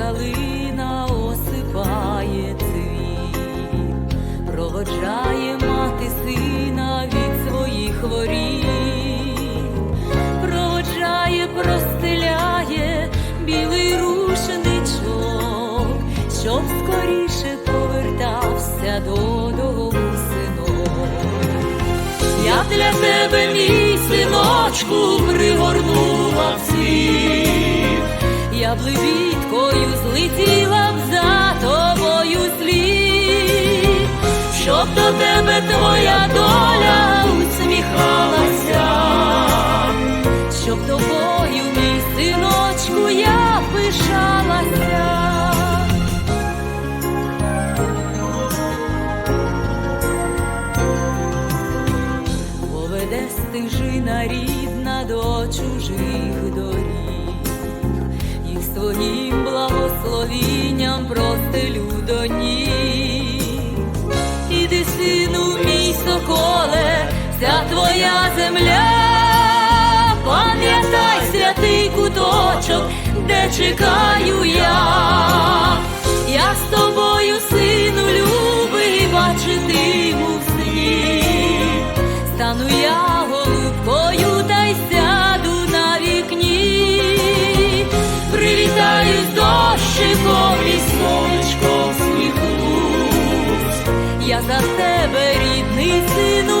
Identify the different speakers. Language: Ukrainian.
Speaker 1: калина осипає цвіт, проводжає мати сина від своїх воріт, проводжає, простеляє білий рушничок, щоб скоріше повертався додому синок. Я для тебе, мій синочку, пригорнула в світ, я б злетіла б за тобою слід, щоб до тебе твоя доля усміхалася, щоб тобою, мій синочку, я пишалася. Поведе стежина рідна до чужих доріг, благословінням простелю до. Іди, сину, мій соколе, вся твоя земля, пам'ятай святий куточок, де чекаю я. Я з тобою, сину, любий, бачитиму в сні. Стану я за тебе, рідний сину.